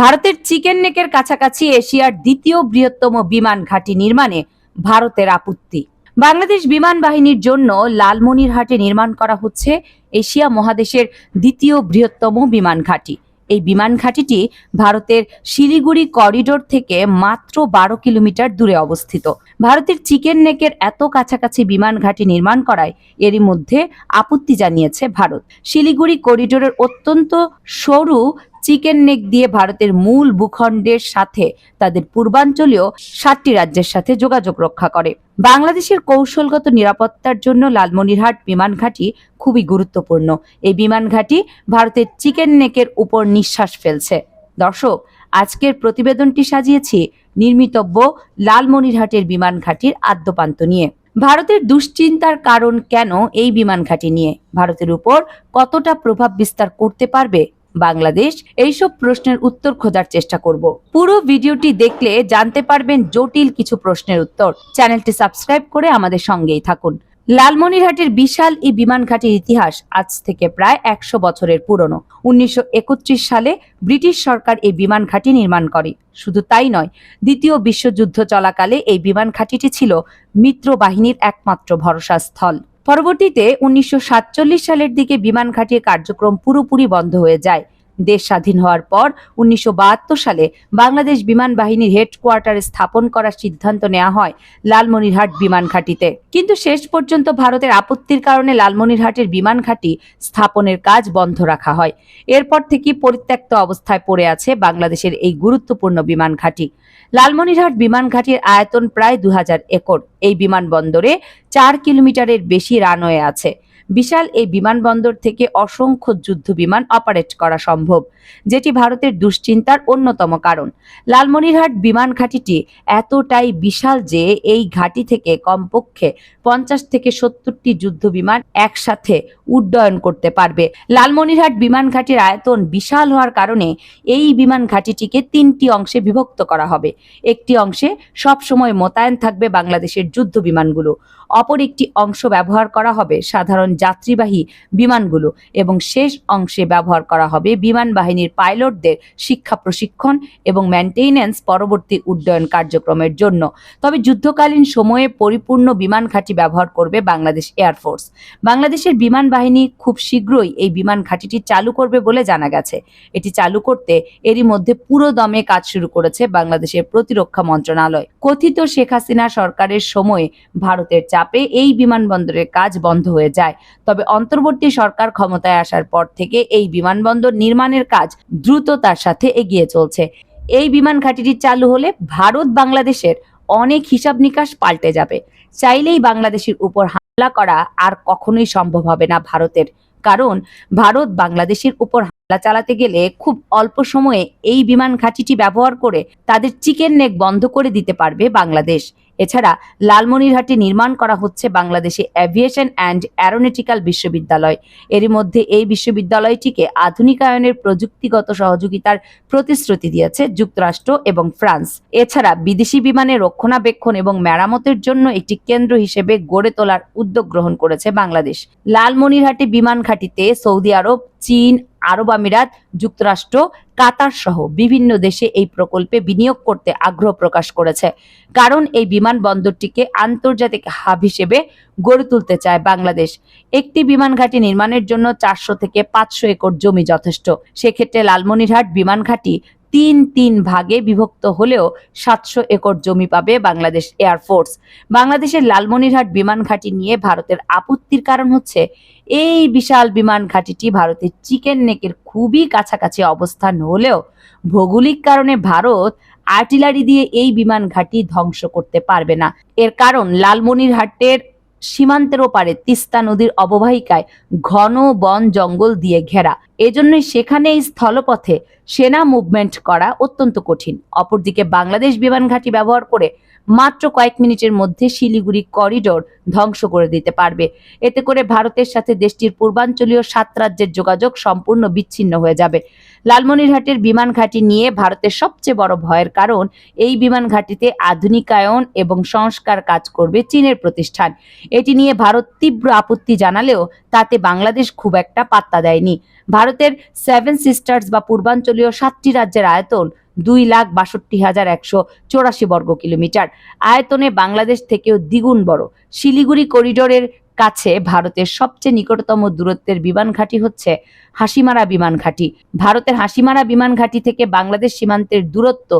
ভারতের চিকেন নেকের কাছাকাছি এশিয়ার দ্বিতীয় বৃহত্তম বিমান ঘাঁটি নির্মাণে ভারতের আপত্তি। বাংলাদেশ বিমান বাহিনীর জন্য লালমনিরহাটে নির্মাণ করা হচ্ছে এশিয়া মহাদেশের দ্বিতীয় বৃহত্তম বিমান ঘাঁটি। এই বিমান ঘাঁটিটি ভারতের শিলিগুড়ি করিডোর থেকে মাত্র বারো কিলোমিটার দূরে অবস্থিত। ভারতের চিকেন নেকের এত কাছাকাছি বিমান ঘাঁটি নির্মাণ করায় এরই মধ্যে আপত্তি জানিয়েছে ভারত। শিলিগুড়ি করিডোরের অত্যন্ত সরু চিকেন নেক দিয়ে ভারতের মূল ভূখণ্ডের সাথে তাদের পূর্বাঞ্চলীয় সাতটি রাজ্যের সাথে যোগাযোগ রক্ষা করে। বাংলাদেশের কৌশলগত নিরাপত্তার জন্য লালমনিরহাট বিমান ঘাঁটি খুবই গুরুত্বপূর্ণ। এই বিমান ঘাঁটি ভারতের চিকেন নেকের উপর নিঃশ্বাস ফেলছে। দর্শক, আজকের প্রতিবেদনটি সাজিয়েছি নির্মিতব্য লালমনিরহাটের বিমান ঘাঁটির আদ্যপান্ত নিয়ে। ভারতের দুশ্চিন্তার কারণ কেন এই বিমান ঘাঁটি নিয়ে? ভারতের উপর কতটা প্রভাব বিস্তার করতে পারবে বাংলাদেশ, এইসব প্রশ্নের উত্তর খোঁজার চেষ্টা করব। পুরো ভিডিওটি দেখলে জানতে পারবেন জটিল কিছু প্রশ্নের উত্তর। চ্যানেলটি সাবস্ক্রাইব করে আমাদের সঙ্গেই থাকুন। লালমনিরহাটের বিশাল এই বিমান ঘাটির ইতিহাস আজ থেকে প্রায় একশো বছরের পুরনো। উনিশশো একত্রিশ সালে ব্রিটিশ সরকার এই বিমান ঘাঁটি নির্মাণ করে। শুধু তাই নয়, দ্বিতীয় বিশ্বযুদ্ধ চলাকালে এই বিমান ঘাঁটিটি ছিল মিত্র বাহিনীর একমাত্র ভরসা স্থল পরবর্তীতে উনিশশো সাতচল্লিশ সালের দিকে বিমান ঘাঁটির কার্যক্রম পুরোপুরি বন্ধ হয়ে যায়। দেশ স্বাধীন হওয়ার পর উনিশশো বাহাত্তর সালে বাংলাদেশ বিমান বাহিনীর হেডকোয়ার্টার স্থাপন করার সিদ্ধান্ত নেওয়া হয় লালমনিরহাট বিমান ঘাঁটিতে। কিন্তু শেষ পর্যন্ত ভারতের আপত্তির কারণে লালমনিরহাটের বিমান ঘাঁটি স্থাপনের কাজ বন্ধ রাখা হয়। এরপর থেকে পরিত্যক্ত অবস্থায় পড়ে আছে বাংলাদেশের এই গুরুত্বপূর্ণ বিমান ঘাঁটি। লালমনিরহাট বিমান ঘাঁটির আয়তন প্রায় দু হাজার একর। এই বিমানবন্দরে চার কিলোমিটারের বেশি রানওয়ে আছে। বিশাল এই বিমানবন্দর থেকে অসংখ্য যুদ্ধ বিমান অপারেট করা সম্ভব, যেটি ভারতের দুশ্চিন্তার অন্যতম কারণ। লালমনিরহাট বিমান ঘাঁটিটি এতটাই বিশাল যে এই ঘাঁটি থেকে কমপক্ষে পঞ্চাশ থেকে সত্তরটি যুদ্ধ বিমান একসাথে উড্ডয়ন করতে পারবে। লালমনিরহাট বিমান ঘাঁটির আয়তন বিশাল হওয়ার কারণে এই বিমান ঘাঁটিটিকে তিনটি অংশে বিভক্ত করা হবে। একটি অংশে সবসময় মোতায়েন থাকবে বাংলাদেশের যুদ্ধ বিমানগুলো অপর একটি অংশ ব্যবহার করা হবে সাধারণ যাত্রীবাহী বিমানগুলো এবং শেষ অংশে ব্যবহার করা হবে বিমান বাহিনীর পাইলটদের শিক্ষা প্রশিক্ষণ এবং মেনটেনেন্স পরবর্তী উড্ডয়ন কার্যক্রমের জন্য। তবে যুদ্ধকালীন সময়ে পরিপূর্ণ বিমান ঘাঁটি ব্যবহার করবে বাংলাদেশ এয়ারফোর্স বাংলাদেশের বিমান বাহিনী খুব শীঘ্রই এই বিমান ঘাঁটিটি চালু করবে বলে জানা গেছে। এটি চালু করতে এরই মধ্যে পুরো দমে কাজ শুরু করেছে বাংলাদেশের প্রতিরক্ষা মন্ত্রণালয়। কথিত শেখ হাসিনা সরকারের সময়ে ভারতের চাপে এই বিমানবন্দরের কাজ বন্ধ হয়ে যায়। তবে অন্তর্বর্তী সরকার ক্ষমতায় আসার পর থেকে এই বিমানবন্দর নির্মাণের কাজ দ্রুততার সাথে এগিয়ে চলছে। এই বিমান ঘাঁটিটি চালু হলে ভারত বাংলাদেশের অনেক হিসাব নিকাশ পাল্টে যাবে। চাইলেই বাংলাদেশের উপর হামলা করা আর কখনোই সম্ভব হবে না ভারতের। কারণ ভারত বাংলাদেশের উপর চালাতে গেলে খুব অল্প সময়ে এই বিমান ঘাঁটিটি ব্যবহার করে তাদের চিকেন নেক বন্ধ করে দিতে পারবে বাংলাদেশ। এছাড়া লালমনিরহাটে নির্মাণ করা হচ্ছে বাংলাদেশে অ্যাভিয়েশন অ্যান্ড অ্যারোনটিক্যাল বিশ্ববিদ্যালয়। এরই মধ্যে এই বিশ্ববিদ্যালয়টিকে আধুনিকায়নের প্রযুক্তিগত সহযোগিতার প্রতিশ্রুতি দিয়েছে যুক্তরাষ্ট্র এবং ফ্রান্স। এছাড়া বিদেশি বিমানের রক্ষণাবেক্ষণ এবং মেরামতের জন্য একটি কেন্দ্র হিসেবে গড়ে তোলার উদ্যোগ গ্রহণ করেছে বাংলাদেশ। লালমনিরহাটে বিমান ঘাঁটিতে সৌদি আরব, চীন আরব আমিরাত, যুক্তরাষ্ট্র, কাতার সহ বিভিন্ন দেশে এই প্রকল্পে বিনিয়োগ করতে আগ্রহ প্রকাশ করেছে। কারণ এই বিমানবন্দরটিকে আন্তর্জাতিক হাব হিসেবে গড়ে তুলতে চায় বাংলাদেশ। একটি বিমান ঘাঁটি নির্মাণের জন্য চারশো থেকে পাঁচশো একর জমি যথেষ্ট। সেক্ষেত্রে লালমনিরহাট বিমান ঘাঁটি তিন তিন ভাগে বিভক্ত হলেও সাতশো একর জমি পাবে বাংলাদেশ এয়ারফোর্স বাংলাদেশের লালমনিরহাট বিমান ঘাঁটি নিয়ে ভারতের আপত্তির কারণ হচ্ছে, এই বিশাল বিমান ঘাঁটিটি ভারতের চিকেন নেকের খুবই কাছাকাছি অবস্থান হলেও ভৌগোলিক কারণে ভারত আর্টিলারি দিয়ে এই বিমান ঘাঁটি ধ্বংস করতে পারবে না। এর কারণ লালমনিরহাটের সীমান্তের ওপারে তিস্তা নদীর অববাহিকায় ঘন বন জঙ্গল দিয়ে ঘেরা। এজন্যই সেখানে এই স্থলপথে সেনা মুভমেন্ট করা অত্যন্ত কঠিন। অপরদিকে বাংলাদেশ বিমান ঘাঁটি ব্যবহার করে মাত্র কয়েক মিনিটের মধ্যে শিলিগুড়ি করিডোর ধ্বংস করে দিতে পারবে। এতে করে ভারতের সাথে দেশটির পূর্বাঞ্চলীয় সাত রাজ্যের যোগাযোগ সম্পূর্ণ বিচ্ছিন্ন হয়ে যাবে। লালমনিরহাটের বিমান ঘাঁটি নিয়ে ভারতের সবচেয়ে বড় ভয়ের কারণ, এই বিমান ঘাঁটিতে আধুনিকায়ন এবং সংস্কার কাজ করবে চীনের প্রতিষ্ঠান। এটি নিয়ে ভারত তীব্র আপত্তি জানালেও তাতে বাংলাদেশ খুব একটা পাত্তা দেয়নি। ভারতের সেভেন সিস্টার্স বা পূর্বাঞ্চলীয় সাতটি রাজ্যের আয়তন দুই লাখ বাষট্টি হাজার একশো চৌরাশি বর্গ কিলোমিটার। আয়তনে বাংলাদেশ থেকেও দ্বিগুণ বড়। শিলিগুড়ি করিডোরের কাছে ভারতের সবচেয়ে নিকটতম দূরত্বের বিমান ঘাঁটি হচ্ছে হাসিমারা বিমান ঘাঁটি। ভারতের হাসিমারা বিমান ঘাঁটি থেকে বাংলাদেশ সীমান্তের দূরত্ব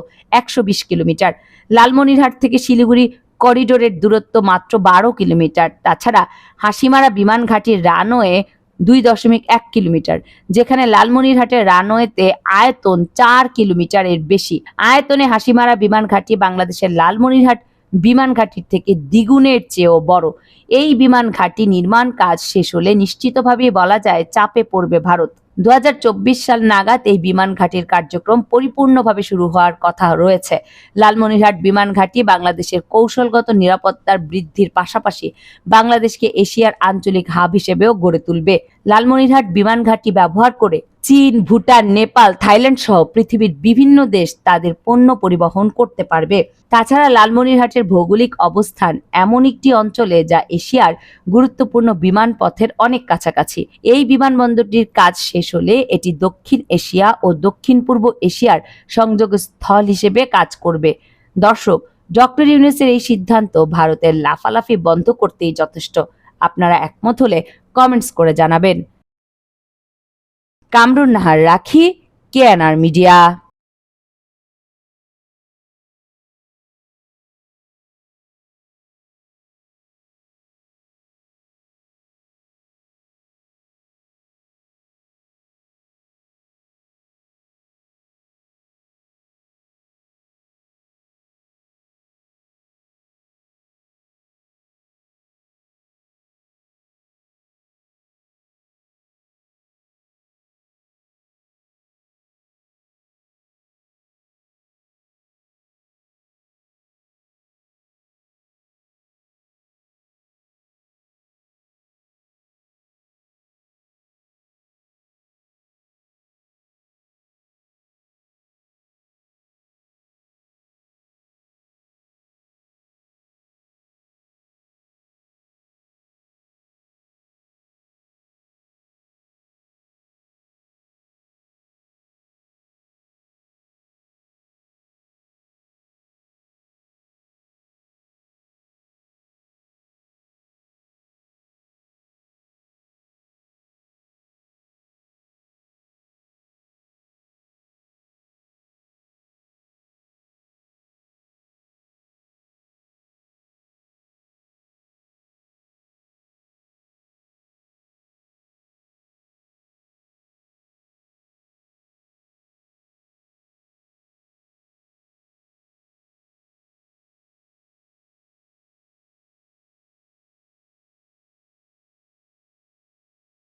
একশো বিশ কিলোমিটার। লালমনিরহাট থেকে শিলিগুড়ি করিডোরের দূরত্ব মাত্র বারো কিলোমিটার। তাছাড়া হাসিমারা বিমান ঘাঁটির রানওয়ে দুই দশমিক এক কিলোমিটার, যেখানে লালমনিরহাটের রানওয়েতে আয়তন চার কিলোমিটারের বেশি। আয়তনে হাসিমারা বিমান ঘাঁটি বাংলাদেশের লালমনিরহাট বিমান ঘাঁটির থেকে দ্বিগুণের চেয়েও বড়। এই বিমান ঘাঁটি নির্মাণ কাজ শেষ হলে নিশ্চিতভাবেই বলা যায় চাপে পড়বে ভারত। দুই হাজার চব্বিশ সাল নাগাদ এই বিমান ঘাঁটির কার্যক্রম পরিপূর্ণভাবে শুরু হওয়ার কথা রয়েছে। লালমনিরহাট বিমান ঘাঁটি বাংলাদেশের কৌশলগত নিরাপত্তার বৃদ্ধির পাশাপাশি বাংলাদেশকে এশিয়ার আঞ্চলিক হাব হিসেবেও গড়ে তুলবে। লালমনিরহাট বিমান ঘাঁটি ব্যবহার করে চীন, ভুটান, নেপাল, থাইল্যান্ড সহ পৃথিবীর বিভিন্ন দেশ তাদের পণ্য পরিবহন করতে পারবে। তাছাড়া লালমনিরহাটের ভৌগোলিক অবস্থান এমন একটি অঞ্চলে যা এশিয়ার গুরুত্বপূর্ণ বিমান পথের অনেক কাছাকাছি। এই বিমানবন্দরটির কাজ শেষ হলে এটি দক্ষিণ এশিয়া ও দক্ষিণ পূর্ব এশিয়ার সংযোগ স্থল হিসেবে কাজ করবে। দর্শক, ডক্টর ইউনুসের এই সিদ্ধান্ত ভারতের লাফালাফি বন্ধ করতেই যথেষ্ট। আপনারা একমত হলে কমেন্টস করে জানাবেন। কামরুন নাহার রাখি কেএনআর মিডিয়া।